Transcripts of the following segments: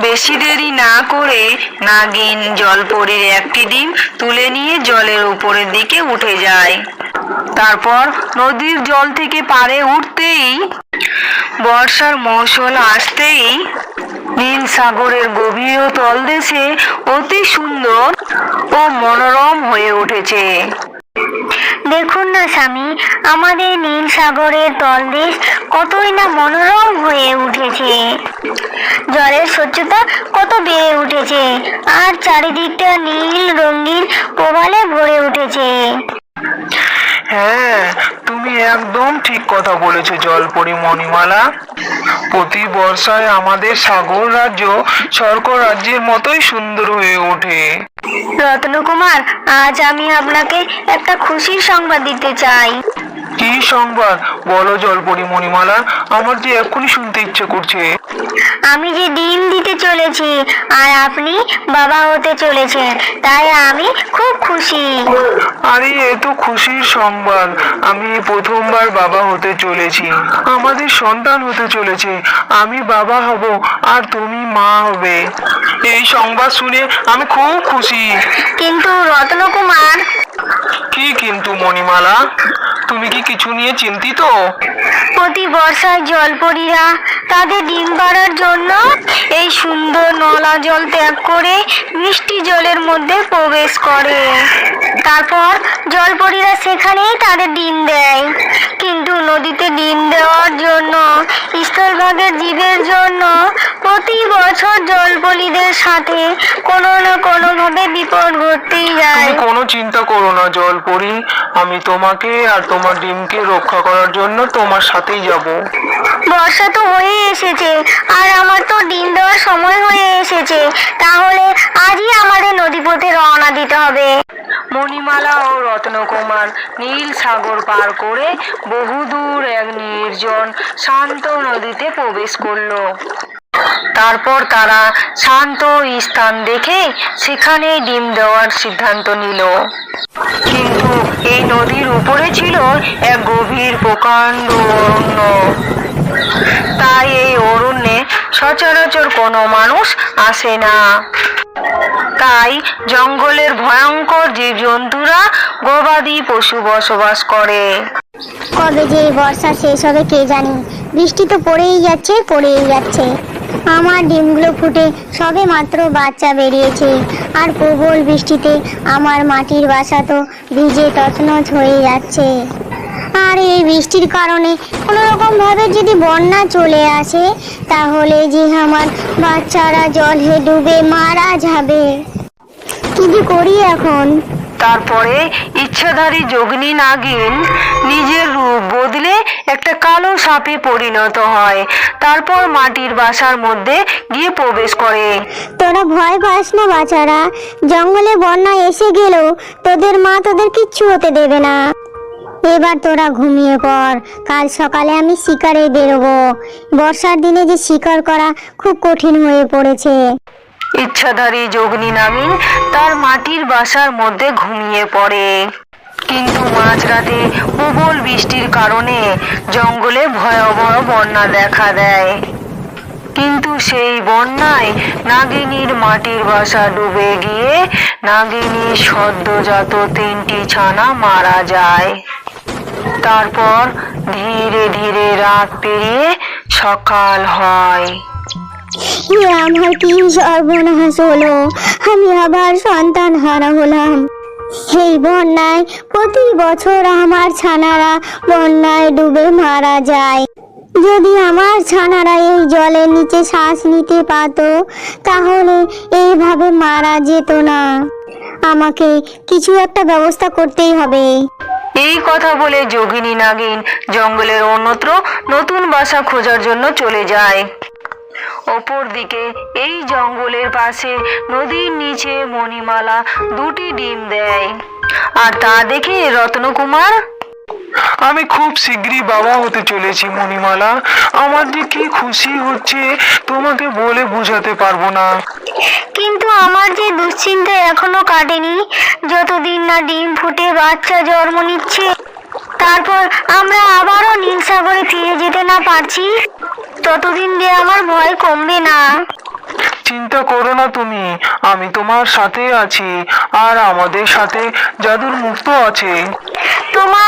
বেশি দেরি না করে নাগিন জলপরীর একটি ডিম তুলে নিয়ে জলের উপরের দিকে উঠে যায়। তারপর নদীর জল থেকে পারে উঠতেই বর্ষার মৌসুল আসতেই নীল সাগরের গভীর তলদেশে অতি সুন্দর ও মনোরম হয়ে উঠেছে। দেখুন না স্বামী, আমাদের নীল সাগরের তলদেশ কতই না মনোরম হয়ে উঠেছে। জলের স্বচ্ছতা কত বেড়ে উঠেছে, আর চারিদিকটা নীল রঙিন প্রবালে ভরে উঠেছে। হ্যাঁ তুমি একদম ঠিক কথা বলেছ, জলপরি মণিমালা। প্রতি বর্ষায় আমাদের সাগর রাজ্য স্বর্গ রাজ্যের মতোই সুন্দর হয়ে ওঠে। রত্নকুমার আজ আমি আপনাকে একটা খুশির সংবাদ দিতে চাই। কি সংবাদ? বলো জলপরি মণিমালা আমার যে এক্ষুনি শুনতে ইচ্ছে করছে। আমি যে ডিম দিতে চলেছি আর আপনি বাবা হতে চলেছেন তাই আমি খুব খুশি। আরে এ তো খুশির সংবাদ। আমি প্রথমবার বাবা হতে চলেছি। আমাদের সন্তান হতে চলেছে। আমি বাবা হব আর তুমি মা হবে। এই সংবাদ শুনে আমি খুব খুশি। কিন্তু রত্নকুমার কি কিন্তু মণিমালা? তুমি কি কিছু নিয়ে চিন্তিত? প্রতি বর্ষায় জলপরীরা তাদের ডিম পাড়ার জন্য এই সুন্দর নলা জল ত্যাগ করে মিষ্টি জলের মধ্যে প্রবেশ করে। তারপর জলপরীরা সেখানেই তাদের ডিম দেয়। কিন্তু নদীতে ডিম দেওয়ার জন্য স্থলভাগের জীবের জন্য প্রতি বছর জলপরীদের সাথে কোনো না কোনোভাবে বিপদ ঘটতেই যায়। কোনো চিন্তা করো না জলপরি। আমি তোমাকে আর তোমার ডিমকে রক্ষা করার জন্য তোমার সাথেই যাব। বর্ষা তো এসেছে। আর আমার তো ডিম দেওয়ার সময় হয়ে এসেছে। তাহলে আজই আমাদের নদীপথে রওনা দিতে হবে। মণিমালা ও রত্নকুমার নীল সাগর পার করে বহুদূর এক নির্জন শান্ত নদীতে প্রবেশ করল। তারপর তারা শান্ত স্থান দেখে সেখানে ডিম দেওয়ার সিদ্ধান্ত নিল। কিন্তু এই নদীর উপরে ছিল এক গভীর প্রকাণ্ড অরণ্য। তাই এই অরণ্যে সচরাচর কোনো মানুষ আসে না। তাই জঙ্গলের ভয়ঙ্কর জীবজন্তুরা গবাদি পশু বসবাস করে। কবে যে বর্ষা শেষ হবে কে জানি? বৃষ্টি তো পড়েই যাচ্ছে পড়েই যাচ্ছে। আমার ডিমগুলো ফুটে সবে মাত্র বাচ্চা বেরিয়েছে। আর প্রবল বৃষ্টিতে আমার মাটির বাসা তো ভিজে তছনছ হয়ে যাচ্ছে। আর এই বৃষ্টির কারণে কোনো রকম ভাবে যদি বন্যা চলে আসে তাহলে যে আমার বাচ্চারা জলে ডুবে মারা যাবে। কি যে করি এখন? তারপরে ইচ্ছাধারী যোগিনী নাগিন নিজের রূপ বদলে একটা কালো সাপে পরিণত হয়। তারপর মাটির বাসার মধ্যে গিয়ে প্রবেশ করে। তোরা ভয় পাস না বাচ্চারা জঙ্গলে বন্যা এসে গেলেও তোদের মা তোদের কিচ্ছু হতে দেবে না। এবার তোরা ঘুমিয়ে পড়। কাল সকালে আমি শিকারে বেরোবো। বর্ষার দিনে যে শিকার করা খুব কঠিন হয়ে পড়েছে। ইচ্ছাধারী যোগিনী নাগিন তার মাটির বাসার মধ্যে ঘুমিয়ে পড়ে। কিন্তু মাঝরাতে প্রবল বৃষ্টির কারণে জঙ্গলে ভয়াবহ বন্যা দেখা দেয়। কিন্তু সেই বন্যায় নাগিনীর মাটির বাসা ডুবে গিয়ে নাগিনীর সদ্যজাত তিনটি ছানা মারা যায়। তারপর ধীরে ধীরে রাত পেরিয়ে সকাল হয়। আমার কি সর্বনাশ হলো? আমি আবার সন্তান হারা হলাম। বন্যায় প্রতি বছর আমার ছানারা বন্যায় ডুবে মারা যায়। যদি আমার ছানারা এই জলের নিচে শ্বাস নিতে পারত, তাহলে এইভাবে মারা যেত না। আমাকে কিছু একটা ব্যবস্থা করতেই হবে। এই কথা বলে যোগিনী নাগিন জঙ্গলের অন্যত্র নতুন বাসা খোঁজার জন্য চলে যায়। অপর দিকে এই জঙ্গলের পাশে নদীর নিচে মণিমালা দুটি ডিম দেয়। আর তা দেখে রত্নকুমার? আমি খুব শীঘ্রই বাবা হতে চলেছি, মণিমালা। আমার যে কি খুশি হচ্ছে তোমাকে বলে বোঝাতে পারব না। আমার যে দুশ্চিন্তা এখনও কাটেনি যতদিন না ডিম ফুটে বাচ্চা জন্ম নিচ্ছে তারপর আমরা আবারও নীল সাগরে ফিরে যেতে না পারছি ততদিন যে আমার ভয় কমবে না। চিন্তা করো না তুমি আমি তোমার সাথে আছি আর আমাদের সাথে জাদুর মুক্ত আছে। তোমার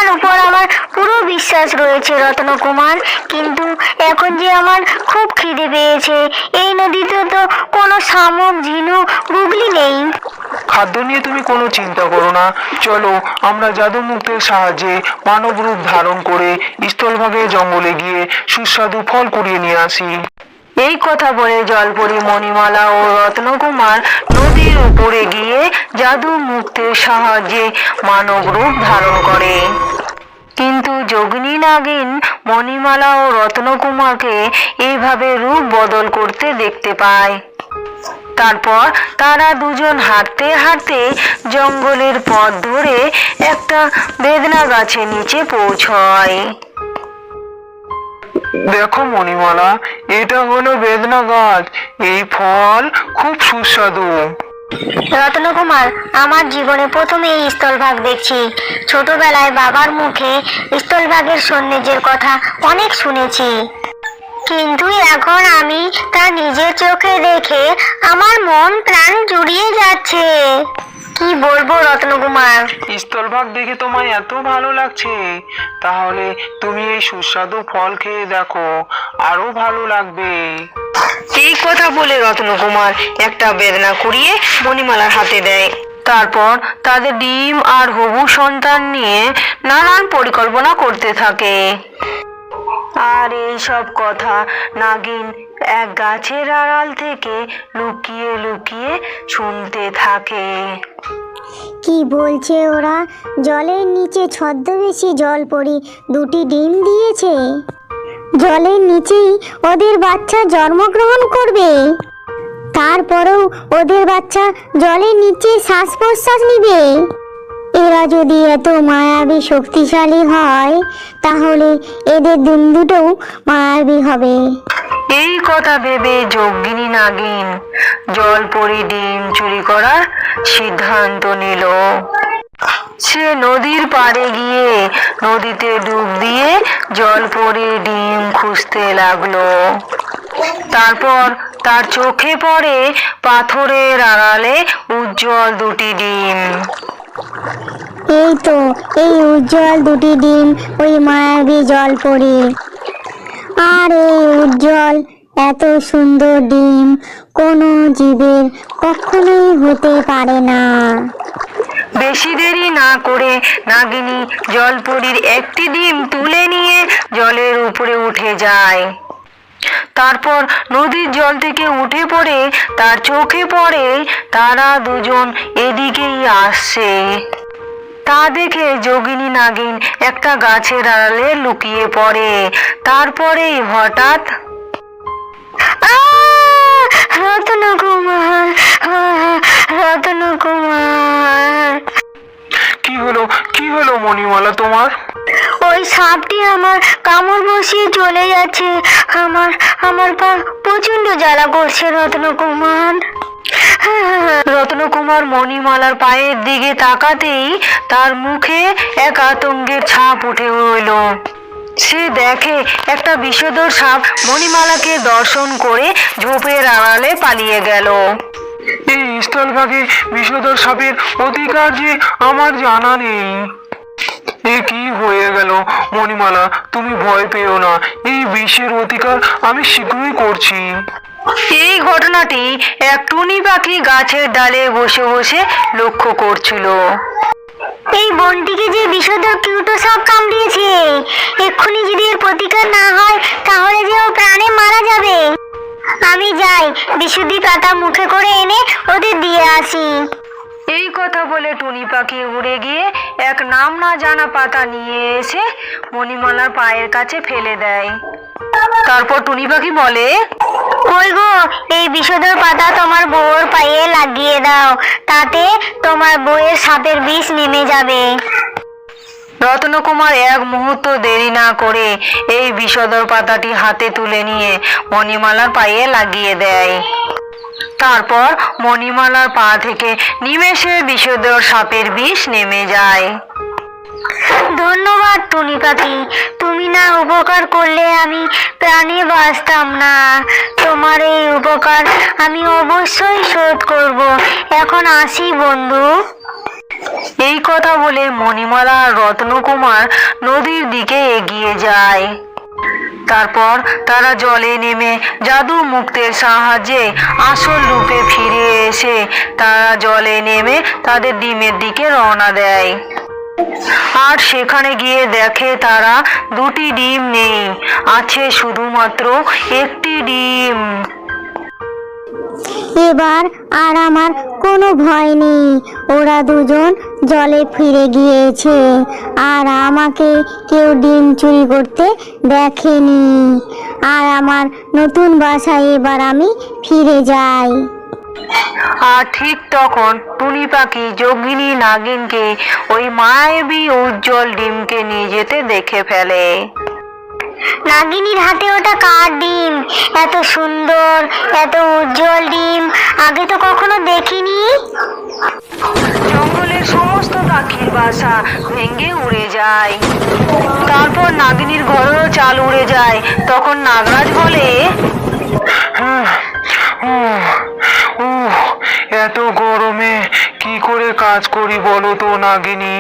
বিশ্বাস রয়েছে রত্নকুমার। কিন্তু এখন যে আমার খুব খিদে পেয়েছে এই নদীতে তো কোনো শামুক ঝিনুক গুগলি নেই। খাদ্য নিয়ে তুমি কোনো চিন্তা করো না। চলো আমরা জাদু মুক্তের সাহায্যে মানব রূপ ধারণ করে স্থলভাগে জঙ্গলে গিয়ে সুস্বাদু ফল কুড়িয়ে নিয়ে আসি। এই কথা বলে জলপরি মণিমালা ও রত্নকুমার নদীর উপরে গিয়ে জাদু মুক্তের সাহায্যে মানব রূপ ধারণ করে। কিন্তু যোগিনী নাগিন, মণিমালা ও রত্নকুমারকে এইভাবে রূপ বদল করতে দেখতে পায়। তারপর তারা দুজন হাঁটতে হাঁটতে জঙ্গলের পথ ধরে একটা বেদনা গাছের নিচে পৌঁছয়। দেখো মণিমালা, এটা হলো বেদনা গাছ। এই ফল খুব সুস্বাদু। রত্নকুমার আমার জীবনে প্রথমে এই স্থলভাগ দেখছি। ছোটবেলায় বাবার মুখে স্থলভাগের সৌন্দর্যের কথা অনেক শুনেছি। কিন্তু এখন আমি তা নিজের চোখে দেখে আমার মন প্রাণ জুড়িয়ে যাচ্ছে। কি বলব রত্নকুমার স্থলভাগ দেখে তোমায় এত ভালো লাগছে। তাহলে তুমি এই সুস্বাদু ফল খেয়ে দেখো, আরও ভালো লাগবে। এই কথা বলে রত্নকুমার একটা বেদনা কুড়িয়ে মণিমালার হাতে দেয়। তারপর তাদের ডিম আর হবু সন্তান নিয়ে নানান পরিকল্পনা করতে থাকে। আর এই সব কথা নাগিন এক গাছের আড়াল থেকে লুকিয়ে লুকিয়ে শুনতে থাকে। কি বলছে ওরা? জলের নিচে ছদ্মবেশী জল পড়ি দুটি ডিম দিয়েছে। জলের নিচেই ওদের বাচ্চা জন্মগ্রহণ করবে। তারপরেও ওদের বাচ্চা জলের নিচে শ্বাস প্রশ্বাস নিবে। এরা যদি এত মায়াবী শক্তিশালী হয়, তাহলে এদের দিন দুটোও মায়াবী হবে। এই কথা ভেবে যোগিনী নাগিন জলপরি ডিম চুরি করার সিদ্ধান্ত নিল। সে নদীর পাড়ে গিয়ে নদীতে ডুব দিয়ে জলপরি ডিম খুঁজতে লাগল। তারপর তার চোখে পড়ে পাথরের আড়ালে উজ্জ্বল দুটি ডিম। এই তো, এই উজ্জ্বল দুটি ডিম, ওই মায়াবী জল পড়ি আর এই উজ্জ্বল, এত সুন্দর ডিম কোনো জীবের কখনোই হতে পারে না। বেশি দেরি না করে নাগিনী জলপরীর একটি ডিম তুলে নিয়ে জলের উপরে উঠে যায়। তারপর নদীর জল থেকে উঠে পড়ে, তার চোখে পড়ে তারা দুজন এদিকেই আসছে। তা দেখে যোগিনী নাগিন একটা গাছের আড়ালে লুকিয়ে পড়ে। তারপরেই হঠাৎ রতন কুমার রতন কুমার কি হলো কি হলো মণিমালা তোমার? ওই সাপটি আমার কামড় বসিয়ে চলে যাচ্ছে। আমার আমার পা প্রচণ্ড জ্বালা করছে রত্ন কুমার রত্নকুমার মণিমালার পায়ের দিকে তাকাতেই তার মুখে এক আতঙ্কের ছাপ উঠে রইল। সে দেখে একটা বিষধর সাপ মণিমালাকে দর্শন করে ঝোপের আড়ালে পালিয়ে গেল। এই স্থলভাগে বিষধর সাপের অধিকার যে আমার জানা নেই। এ কি হয়ে গেল? মণিমালা, তুমি ভয় পেও না। এই বিষের অধিকার আমি শীঘ্রই করছি। এই ঘটনাটি এক টুনি পাখি গাছের ডালে বসে বসে লক্ষ্য করছিল। এই বনটিকে যে বিশুদ্ধ কিউটো সাপ কামড়িয়েছে, এক্ষুনি যদি এর প্রতিকার না হয়, তাহলে যে ও প্রাণে মারা যাবে। আমি যাই, বিশুদ্ধি পাতা মুখে করে এনে ওদের দিয়ে আসি। এই কথা বলে টুনি পাখি উড়ে গিয়ে এক নাম না জানা পাতা নিয়ে এসে মণিমালার পায়ের কাছে ফেলে দেয়। তারপর টুনি পাখি বলে কই গো এই বিষধর পাতা তোমার বউর পায়ে লাগিয়ে দাও তাতে তোমার বউয়ের সাপের বিষ নেমে যাবে। রত্নকুমার এক মুহূর্ত দেরি না করে এই বিষধর পাতাটি হাতে তুলে নিয়ে মণিমালার পায়ে লাগিয়ে দেয়। তারপর মণিমালার পা থেকে নিমেষে বিষধর সাপের বিষ নেমে যায়। ধন্যবাদ টুনি পাখি তুমি না উপকার করলে আমি প্রাণে বাঁচতাম না। তোমার এই উপকার আমি অবশ্যই শোধ করব। এখন আসি বন্ধু। এই কথা বলে মণিমালা আর রত্নকুমার নদীর দিকে এগিয়ে যায়। তারপর তারা জলে নেমে জাদু মুক্তের সাহায্যে আসল রূপে ফিরে এসে তারা জলে নেমে তাদের ডিমের দিকে রওনা দেয়। আর সেখানে গিয়ে দেখে তারা দুটি ডিম নেই, আছে শুধুমাত্র একটি ডিম। এবার আর আমার কোনো ভয় নেই। ওরা দুজন জলে ফিরে গিয়েছে আর আমাকে কেউ ডিম চুরি করতে দেখেনি। আর আমার নতুন বাসায় এবার আমি ফিরে যাই। আর ঠিক তখন টুনি পাখি যোগিনী নাগিনকে ওই মায়াবী উজ্জ্বল ডিমকে নিয়ে যেতে দেখে ফেলে। নাগিনীর হাতে ওটা কার ডিম? এত সুন্দর এত উজ্জ্বল ডিম। আগে তো কখনো দেখিনি। জঙ্গলের সমস্ত পাখির বাসা ভেঙে উড়ে যায়। তারপর নাগিনীর ঘরেও চাল উড়ে যায়। তখন নাগরাজ বলে এত গরমে কি করে কাজ করি বলো তো নাগিনী?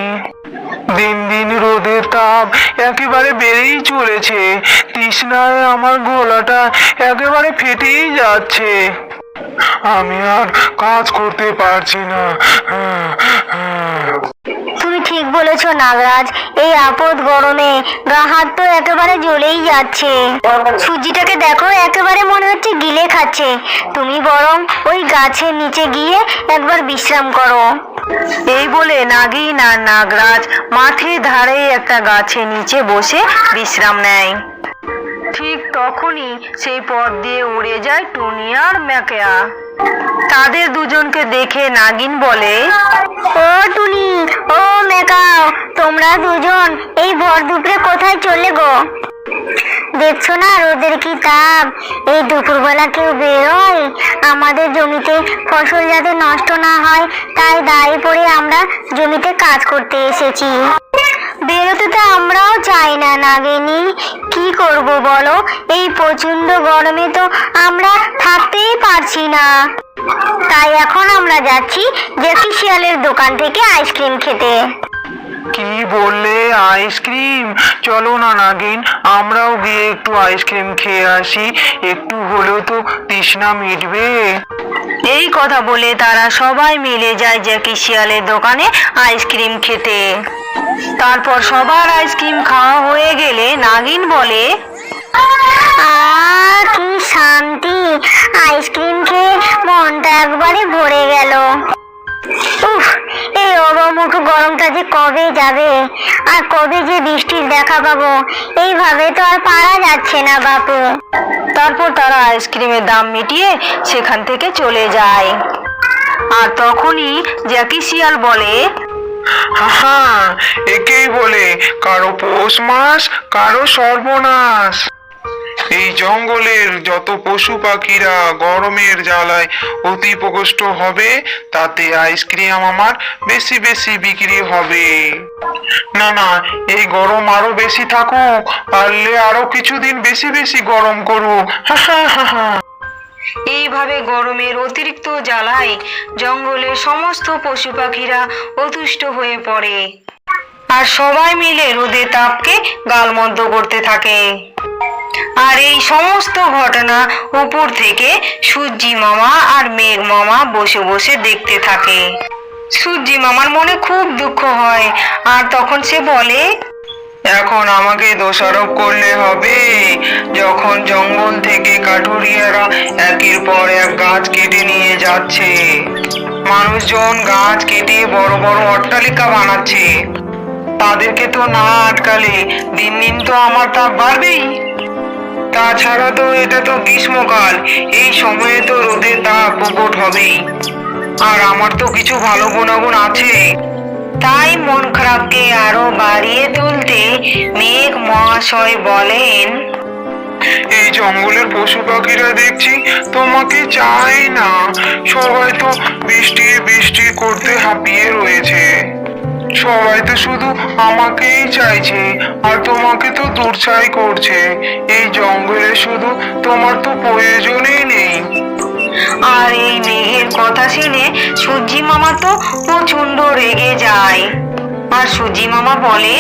দিন দিন রোদের তাপ একেবারে বেড়েই চলেছে। তৃষ্ণায় আমার গলাটা একেবারে ফেটেই যাচ্ছে। আমি আর কাজ করতে পারছি না। তুমি ঠিক বলেছ নাগরাজ, এই আপদ গরমে গা হাত তো একেবারে জ্বলেই যাচ্ছে। সুজিটাকে দেখো, একেবারে মনে হচ্ছে গিলে খাচ্ছে। তুমি বরং ওই গাছের নিচে গিয়ে একবার বিশ্রাম করো। এই বলে নাগিন আর নাগরাজ মাঠের ধারে একটা গাছের নিচে বসে বিশ্রাম নেয়। ঠিক তখনই সেই পথ দিয়ে উড়ে যায় টুনি আর ম্যাকেয়া। তাদের দুজনকে দেখে নাগিন বলে, ও টুনি, ও মেকাও তোমরা দুজন এই ভর দুপুরে কোথায় চলে গো? দেখছ না রোদের কি তাপ? এই দুপুরবেলা কেউ বেরোয়? আমাদের জমিতে ফসল যাতে নষ্ট না হয়, তাই দাঁড়িয়ে পড়ে আমরা জমিতে কাজ করতে এসেছি। বেরোতে তো আমরাও চাই না নাগিনী। কি করব বলো? এই প্রচণ্ড গরমে তো আমরা থাকতেই পারছি না। তাই এখন আমরা যাচ্ছি জ্যাকি শিয়ালের দোকান থেকে আইসক্রিম খেতে। কি বললে? আইসক্রিম? চলো না নাগিন। আমরাও গিয়ে একটু আইসক্রিম খেয়ে আসি। একটু হলেও তো তৃষ্ণা মিটবে। এই কথা বলে তারা সবাই মিলে যায় জ্যাকি শিয়ালের দোকানে আইসক্রিম খেতে। তারপর সবার আইসক্রিম খাওয়া হয়ে গেলে নাগিন বলে কি শান্তি, আইসক্রিম খেয়ে মনটা একবারে ভরে গেল। উফ, এই অবমুখ গরমটা যে কবে যাবে, আর কবে যে বৃষ্টির দেখা পাবো, এইভাবে তো আর পারা যাচ্ছে না বাপু। তারপর তারা আইসক্রিমের দাম মিটিয়ে সেখান থেকে চলে যায়। আর তখনই জ্যাকি শিয়াল বলে হাহা একেই বলে, কারও পৌষ মাস, কারও সর্বনাশ। এই জঙ্গলের যত পশু পাখিরা গরমের জ্বালায় অতি প্রকষ্ট হবে, তাতে আইসক্রিম আমার বেশি বেশি বিক্রি হবে। না না, এই গরম আরও বেশি থাকুক, পারলে আরও কিছুদিন বেশি বেশি গরম করুক। হা হা হা। এইভাবে গরমের অতিরিক্ত জ্বালায় জঙ্গলের সমস্ত পশু পাখিরা অতুষ্ট হয়ে পড়ে। আর সবাই মিলে রোদে তাপকে গালমন্দ করতে থাকে। আর এই সমস্ত ঘটনা উপর থেকে সূর্যি মামা আর মেঘ মামা বসে বসে দেখতে থাকে। সূর্যি মামার মনে খুব দুঃখ হয়, আর তখন সে বলে এখন আমাকে দোষারোপ করলে হবে। যখন জঙ্গল থেকে কাঠুরিয়ারা একের পর এক গাছ কেটে নিয়ে যাচ্ছে। মানুষজন গাছ কেটে বড় বড় অট্টালিকা বানাচ্ছে। তাদেরকে তো না আটকালে দিন দিন তো আমার তাপ বাড়বেই। তাছাড়া তো এটা তো গ্রীষ্মকাল, এই সময়ে তো রোদের তাপ প্রকট হবেই। আর আমার তো কিছু ভালো গুণাগুণ আছে। তাই মন খারাপকে আরও বাড়িয়ে তুলতে মেঘ মহাশয় বলেন, এই জঙ্গলের পশু পাখিরা দেখছি তোমাকে চায় না। সবাই তো বৃষ্টি বৃষ্টি করতে হাঁপিয়ে রয়েছে। সবাই তো শুধু আমাকেই চাইছে আর তোমাকে তো দূরছাই করছে। এই জঙ্গলে শুধু তোমার তো প্রয়োজনই নেই। আর এই মেঘের কথা শুনে সূর্যি মামা তো প্রচণ্ড রেগে যায়। আর সূর্যি মামা বলে,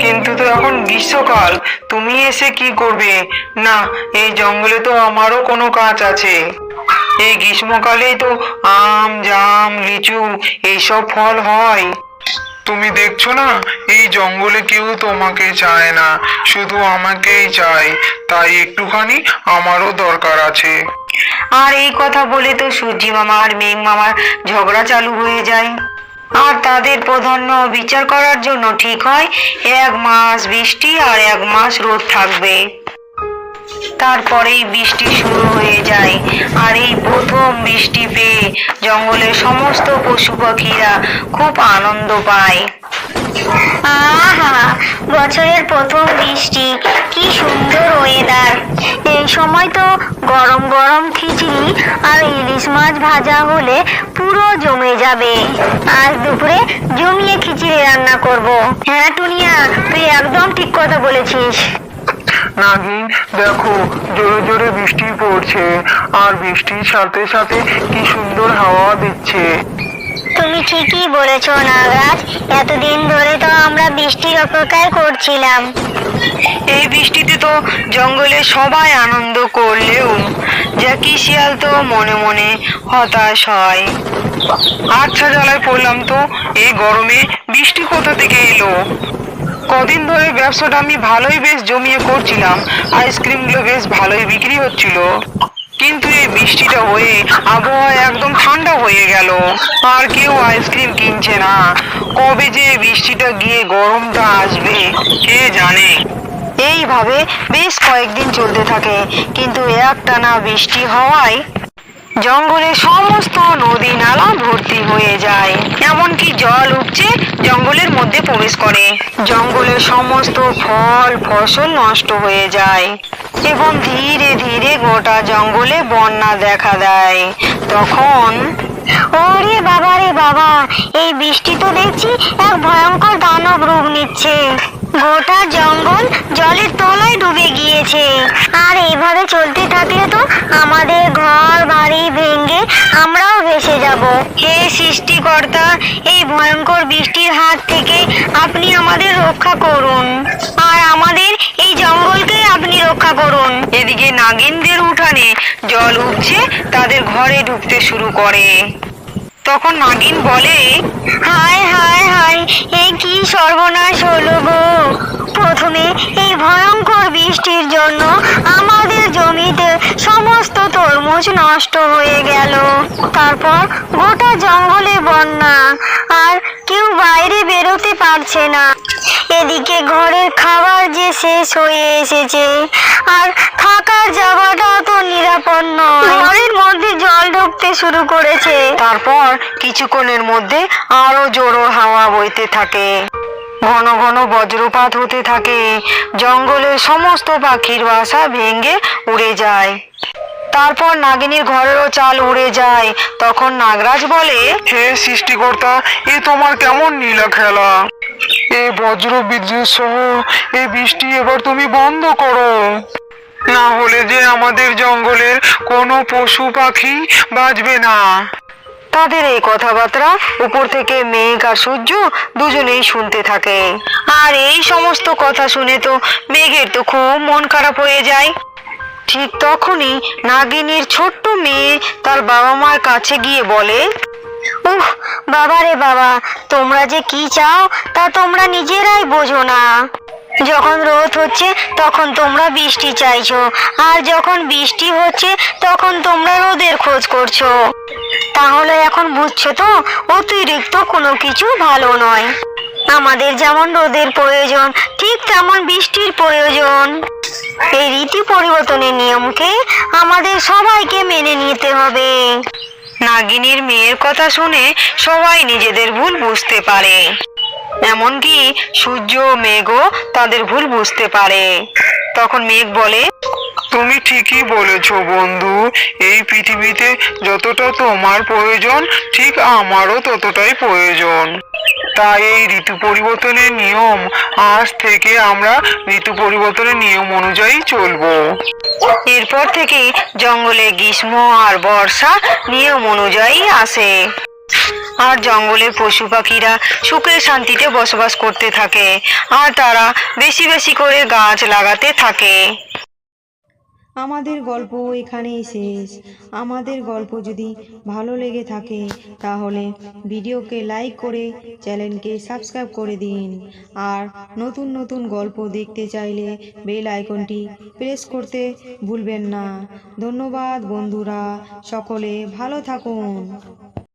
কিন্তু তো এখন গ্রীষ্মকাল, তুমি এসে কি করবে? না, এই জঙ্গলে তো আমারও কোনো কাজ আছে। এই গ্রীষ্মকালেই তো আম, জাম, লিচু, এইসব ফল হয়। তুমি দেখছ না, এই জঙ্গলে কেউ তোমাকে চায় না, শুধু আমাকেই চায়। তাই একটুখানি আমারও দরকার আছে। আর এই কথা বলে তো সূর্যি মামা আর মেঘ মামার ঝগড়া চালু হয়ে যায়। আর তাদের প্রধান্য বিচার করার জন্য ঠিক হয়, এক মাস বৃষ্টি আর এক মাস রোদ থাকবে। তারপরেই বৃষ্টি শুরু হয়ে যায়। আর এই প্রথম বৃষ্টি পেয়ে জঙ্গলের সমস্ত পশু পাখিরা খুব আনন্দ পায়। আহা, বছরের প্রথম বৃষ্টি, কি সুন্দর ওয়েদার এই সময় তো গরম গরম খিচুড়ি আর ইলিশ মাছ ভাজা হলে পুরো জমে যাবে। আজ দুপুরে জমিয়ে খিচুড়ি রান্না করব। হ্যাঁ টুনিয়া, তুই একদম ঠিক কথা বলেছিস। নাগিন দেখো জোরে জোরে বৃষ্টি পড়ছে আর বৃষ্টির সাথে সাথে কি সুন্দর হাওয়া দিচ্ছে। তুমি ঠিকই বলেছ নাগরাজ। এতদিন ধরে তো আমরা বৃষ্টির অপেক্ষায় করছিলাম। এই বৃষ্টিতে তো জঙ্গলে সবাই আনন্দ করলেও জ্যাকি শিয়াল তো মনে মনে হতাশ হয়। আচ্ছা জ্বালায় পড়লাম তো এই গরমে বৃষ্টি কোথা থেকে এলো? কদিন ধরে ব্যবসাটা আমি ভালোই বেশ জমিয়ে করছিলাম। আইসক্রিমগুলো বেশ ভালোই বিক্রি হচ্ছিল। কিন্তু এই বৃষ্টিটা হয়ে আবহাওয়া একদম ঠান্ডা হয়ে গেল। আর কেউ আইসক্রিম কিনছে না। কবে যে বৃষ্টিটা গিয়ে গরমটা আসবে, কে জানে? এইভাবে বেশ কয়েকদিন চলতে থাকে। কিন্তু একটানা বৃষ্টি হওয়ায় জঙ্গলে সমস্ত নদী নালা ভর্তি হয়ে যায়। এমনকি জল উপচে জঙ্গলের মধ্যে প্রবেশ করে। জঙ্গলের সমস্ত ফল, ফসল নষ্ট হয়ে যায় এবং ধীরে ধীরে গোটা জঙ্গলে বন্যা দেখা দেয়। তখন ওরে বাবা রে বাবা, এই বৃষ্টি তো দেখছি, এক ভয়ঙ্কর দানব রূপ নিচ্ছে। গোটা জঙ্গল জলের তলায় ডুবে গিয়েছে। আর এইভাবে চলতে থাকলে তো আমাদের ঘর, বাড়ি ভেঙে আমরাও ভেসে যাব। হে সৃষ্টিকর্তা, এই ভয়ঙ্কর বৃষ্টির হাত থেকে আপনি আমাদের রক্ষা করুন। আর আমাদের এই জঙ্গলকে আপনি রক্ষা করুন। এদিকে নাগিনদের উঠানে জল উঠছে, তাদের ঘরে ঢুকতে শুরু করে। তখন নাগিন বলে, হায় হায় হায়, এ কি সর্বনাশ হলো গো। প্রথমে এই ভয়ঙ্কর বৃষ্টির জন্য আমাদের জমিতে সমস্ত তরমুজ নষ্ট হয়ে গেল। তারপর গোটা জঙ্গলে বন্যা, আর কেউ বাইরে বেরোতে পারছে না। এদিকে ঘরের খাবার যে শেষ হয়ে এসেছে আর থাকার জায়গাটাও তো নিরাপদ নয়। ঘরের মধ্যে জল ঢুকতে শুরু করেছে। তারপর কিছুক্ষণের মধ্যে আরও জোরো হাওয়া বইতে থাকে। ঘন ঘন বজ্রপাত হতে থাকে। জঙ্গলের সমস্ত পাখির বাসা ভেঙে উড়ে যায়। তারপর নাগিনীর ঘরেরও চাল উড়ে যায়। তখন নাগরাজ বলে হে সৃষ্টিকর্তা এ তোমার কেমন নীলা খেলা? বজ্র বিদ্যুৎ সহ এ বৃষ্টি এবার তুমি বন্ধ করো। না হলে যে আমাদের জঙ্গলের কোনো পশু পাখি বাঁচবে না। তাদের এই কথাবার্তা, উপর থেকে মেঘ আর সূর্য দুজনেই শুনতে থাকে। আর এই সমস্ত কথা শুনে তো মেঘের তো খুব মন খারাপ হয়ে যায়। ঠিক তখনই নাগিনীর ছোট্ট মেয়ে তার বাবা মার কাছে গিয়ে বলে উহ বাবা রে বাবা, তোমরা যে কি চাও, তা তোমরা নিজেরাই বোঝো না। যখন রোদ হচ্ছে, তখন তোমরা বৃষ্টি চাইছো। আর যখন বৃষ্টি হচ্ছে, তখন তোমরা রোদের খোঁজ করছ। তাহলে এখন বুঝছ তো, অতিরিক্ত কোনো কিছু ভালো নয়। আমাদের যেমন রোদের প্রয়োজন, ঠিক তেমন বৃষ্টির প্রয়োজন। এই রীতি পরিবর্তনের নিয়মকে আমাদের সবাইকে মেনে নিতে হবে। নাগিনীর মেয়ের কথা শুনে সবাই নিজেদের ভুল বুঝতে পারে। এমনকি সূর্য ও মেঘও তাদের ভুল বুঝতে পারে। তখন মেঘ বলে তুমি ঠিকই বলেছ, বন্ধু। এই পৃথিবীতে যতটা তোমার প্রয়োজন, ঠিক আমারও ততটাই প্রয়োজন। তাই এই ঋতু পরিবর্তনের নিয়ম, আজ থেকে আমরা ঋতু পরিবর্তনের নিয়ম অনুযায়ী চলবো। এরপর থেকে জঙ্গলে গ্রীষ্ম আর বর্ষা নিয়ম অনুযায়ী আসে। আর জঙ্গলের পশু পাখিরা সুখে শান্তিতে বসবাস করতে থাকে, আর তারা বেশি বেশি করে গাছ লাগাতে থাকে। আমাদের গল্প এখানেই শেষ। আমাদের গল্প যদি ভালো লেগে থাকে, তাহলে ভিডিওকে লাইক করে চ্যানেলকে সাবস্ক্রাইব করে দিন। আর নতুন নতুন গল্প দেখতে চাইলে বেল আইকনটি প্রেস করতে ভুলবেন না। ধন্যবাদ বন্ধুরা, সকলে ভালো থাকুন।